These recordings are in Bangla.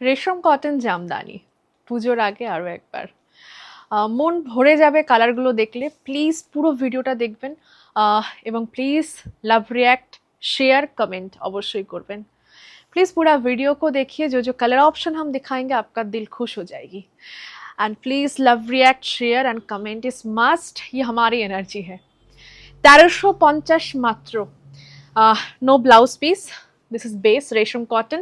রেশম কটন জামদানি পুজোর আগে আরও একবার আহ, মন ভরে যাবে কালারগুলো দেখলে প্লিজ পুরো ভিডিওটা দেখবেন আহ, এবং please love react share comment अवश्य করবেন प्लीज़ पूरा वीडियो को देखिए जो जो कलर ऑप्शन हम दिखाएंगे आपका दिल खुश हो जाएगी and please love react share and comment is must ये हमारी एनर्जी है তেরোশো পঞ্চাশ মাত্র no blouse piece this is base रेशम कॉटन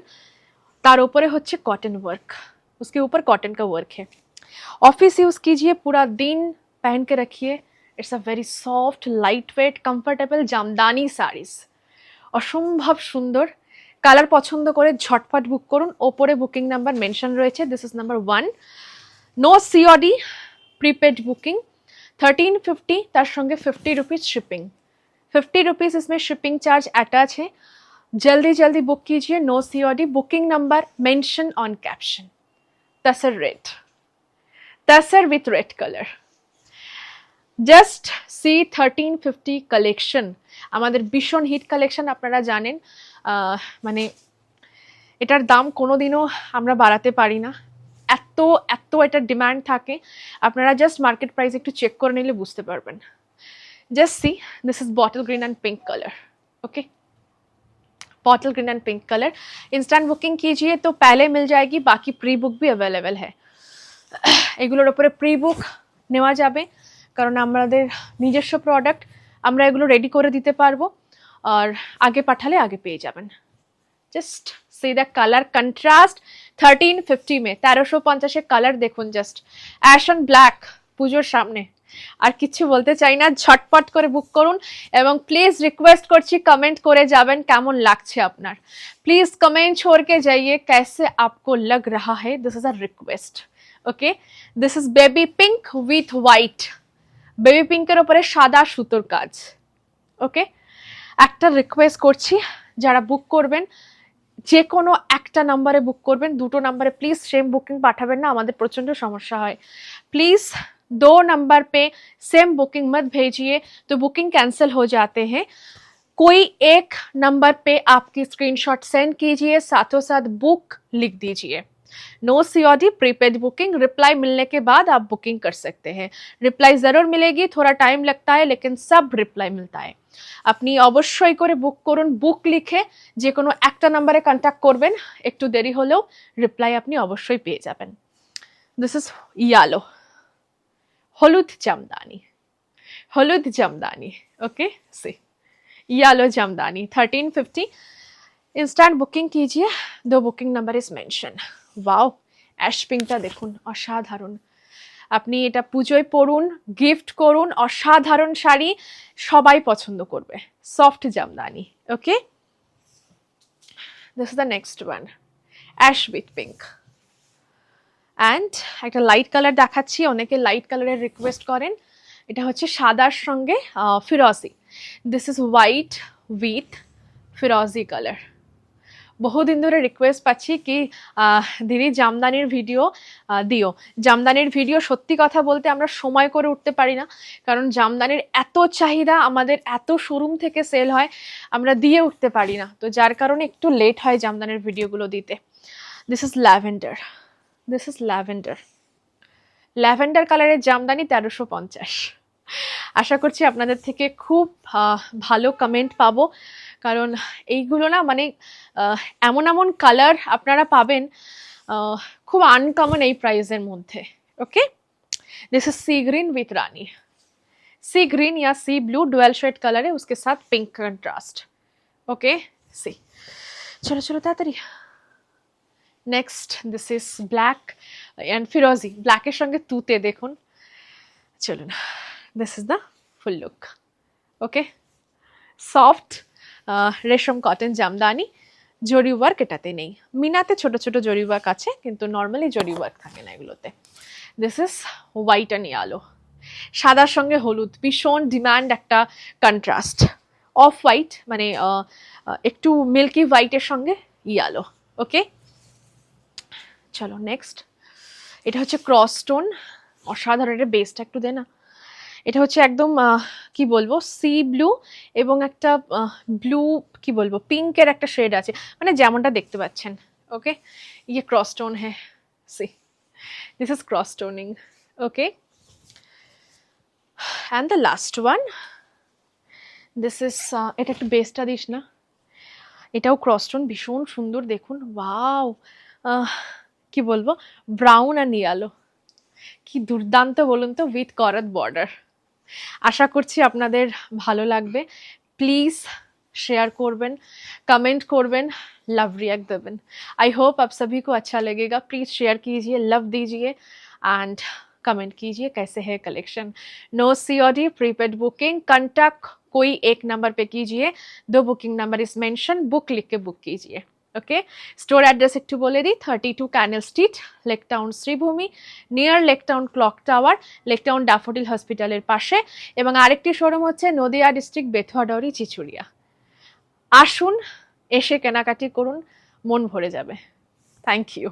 तार ऊपर হচ্ছে कॉटन वर्क उसके ऊपर कॉटन का वर्क है ऑफिस यूज़ कीजिए पूरा दिन पहन के रखिए it's a very soft light weight comfortable Jamdani saris অসম্ভব সুন্দর কালার পছন্দ করে ঝটপট বুক করুন ওপরে বুকিং নাম্বার মেনশন রয়েছে this is number one no COD prepaid booking thirteen fifty তার সঙ্গে fifty rupees shipping fifty rupees इसमें शिपिंग चार्ज अटैच है जल्दी जल्दी बुक कीजिए no COD booking number mention on caption tussar red tussar with red colour just see thirteen fifty collection আমাদের ভীষণ হিট কালেকশন আপনারা জানেন আহ, মানে এটার দাম কোনোদিনও আমরা বাড়াতে পারি না এত এত এটার ডিমান্ড থাকে আপনারা জাস্ট মার্কেট প্রাইস একটু চেক করে নিলে বুঝতে পারবেন just see this is bottle green and pink colour okay bottle green and pink colour instant booking कीजिए तो पहले मिल जाएगी बाकी प्री बुक भी अवेलेबल है এগুলোর ওপরে প্রি বুক নেওয়া যাবে কারণ আমাদের নিজস্ব প্রোডাক্ট আমরা এগুলো রেডি করে দিতে পারবো আর আগে পাঠালে আগে পেয়ে যাবেন just see the colour contrast thirteen fifty মে তেরোশো পঞ্চাশের কালার দেখুন জাস্ট অ্যাশ অ্যান্ড ব্ল্যাক পুজোর সামনে আর কিছু বলতে চাই না, ঝটপট করে বুক করুন এবং প্লিজ রিকোয়েস্ট করছি কমেন্ট করে যাবেন, কেমন লাগছে আপনার। প্লিজ কমেন্ট ছোড়কে যাইয়ে ক্যাসে আপকো লগ রাহা হে this is our request okay this is baby pink with white baby পিঙ্কের ওপরে সাদা সুতোর কাজ ওকে একটা রিকোয়েস্ট করছি, যারা বুক করবেন, যে কোনো একটা নাম্বারে বুক করবেন, দুটো নাম্বারে প্লিজ সেম বুকিং পাঠাবেন না, আমাদের প্রচণ্ড সমস্যা হয়। প্লিজ दो नंबर पे सेम बुकिंग मत भेजिए तो बुकिंग कैंसिल हो जाते हैं कोई एक नंबर पे आपकी स्क्रीनशॉट सेंड कीजिए साथों साथ बुक लिख दीजिए no COD prepaid booking reply मिलने के बाद आप बुकिंग कर सकते हैं रिप्लाई ज़रूर मिलेगी थोड़ा टाइम लगता है लेकिन सब रिप्लाई मिलता है আপনি অবশ্যই করে বুক করুন বুক লিখে যে কোনো একটা নাম্বারে কন্ট্যাক্ট করবেন একটু দেরি হলেও রিপ্লাই আপনি অবশ্যই পেয়ে যাবেন দিস ইজ ইয়ালো হলুদ জামদানি হলুদ Jamdani okay see yellow Jamdani thirteen fifty instant booking कीजिए दो booking number is mention wow ash পিঙ্কটা দেখুন অসাধারণ আপনি এটা পুজোয় পরুন গিফট করুন অসাধারণ শাড়ি সবাই পছন্দ করবে soft Jamdani okay this is the next one ash with pink and একটা লাইট কালার দেখাচ্ছি, অনেকে লাইট কালারের রিকোয়েস্ট করেন। এটা হচ্ছে সাদার সঙ্গে ফিরোজি। দিস ইজ হোয়াইট উইথ ফিরোজি কালার বহুদিন ধরে রিকোয়েস্ট পাচ্ছি কি দিদি জামদানির ভিডিও দিও। জামদানির ভিডিও সত্যি কথা বলতে আমরা সময় করে উঠতে পারি না, কারণ জামদানির এত চাহিদা, আমাদের এত শোরুম থেকে সেল হয়, আমরা দিয়ে উঠতে পারি না। তো যার কারণে একটু লেট হয় জামদানির ভিডিওগুলো দিতে। This is lavender this is lavender lavender কালারের জামদানি তেরোশো পঞ্চাশ আশা করছি আপনাদের থেকে খুব আহ, ভালো কমেন্ট পাবো কারণ এইগুলো না মানে আহ, এমন এমন কালার আপনারা পাবেন আহ, খুব আনকমন এই প্রাইসের মধ্যে okay this is sea green with Rani C green या sea blue dual shade colour है उसके साथ पिंक कंट्रास्ट ओके सी चलो चलो তাড়াতাড়ি next this is black and ফিরোজি ব্ল্যাকের সঙ্গে তুতে দেখুন। চলুন this is the full look okay soft রেশম কটন জামদানি, জরি ওয়ার্ক এটাতে নেই। মিনাতে ছোট ছোট জরি ওয়ার্ক আছে, কিন্তু নর্মালি জরি ওয়ার্ক থাকে না এগুলোতে। This is white and yellow সাদার সঙ্গে হলুদ, ভীষণ ডিমান্ড একটা কন্ট্রাস্ট অফ হোয়াইট মানে একটু মিল্কি হোয়াইটের সঙ্গে ইয়ালো ওকে চলো নেক্সট এটা হচ্ছে ক্রস স্টোন অসাধারণ, এটা বেসটা একটু দে না। এটা হচ্ছে একদম কি বলব সি ব্লু এবং একটা ব্লু কি বলব পিঙ্কের একটা শেড আছে। মানে যেমনটা দেখতে পাচ্ছেন ওকে ইয়ে ক্রস স্টোন হ্যাঁ see this is cross stoning okay and the last one this is এটা একটু বেসটা দিস না। এটাও ক্রস স্টোন ভীষণ সুন্দর, দেখুন ওয়াও কি বলবো ব্রাউন আর নিয়ালো কি দুর্দান্ত বলুন তো উইথ করত বর্ডার আশা করছি আপনাদের ভালো লাগবে প্লিজ शेयर করবেন कमेंट করবেন लव रिएक्ट देवेन आई होप आप सभी को अच्छा लगेगा प्लीज़ शेयर कीजिए लव दीजिए एंड कमेंट कीजिए कैसे है कलेक्शन नो सी और डी प्रीपेड बुकिंग कंटैक्ट कोई एक नंबर पे कीजिए दो बुकिंग नंबर इस मेंशन बुक लिख के बुक कीजिए ওকে স্টোর অ্যাড্রেস একটু বলে দিই thirty two canal street Lake Town Sreebhumi near Lake Town clock tower Lake Town Daffodil হসপিটালের পাশে। এবং আরেকটি শোরুম হচ্ছে নদিয়া ডিস্ট্রিক্ট বেথুয়াডরি চিচুড়িয়া। আসুন, এসে কেনাকাটি করুন, মন ভরে যাবে। Thank you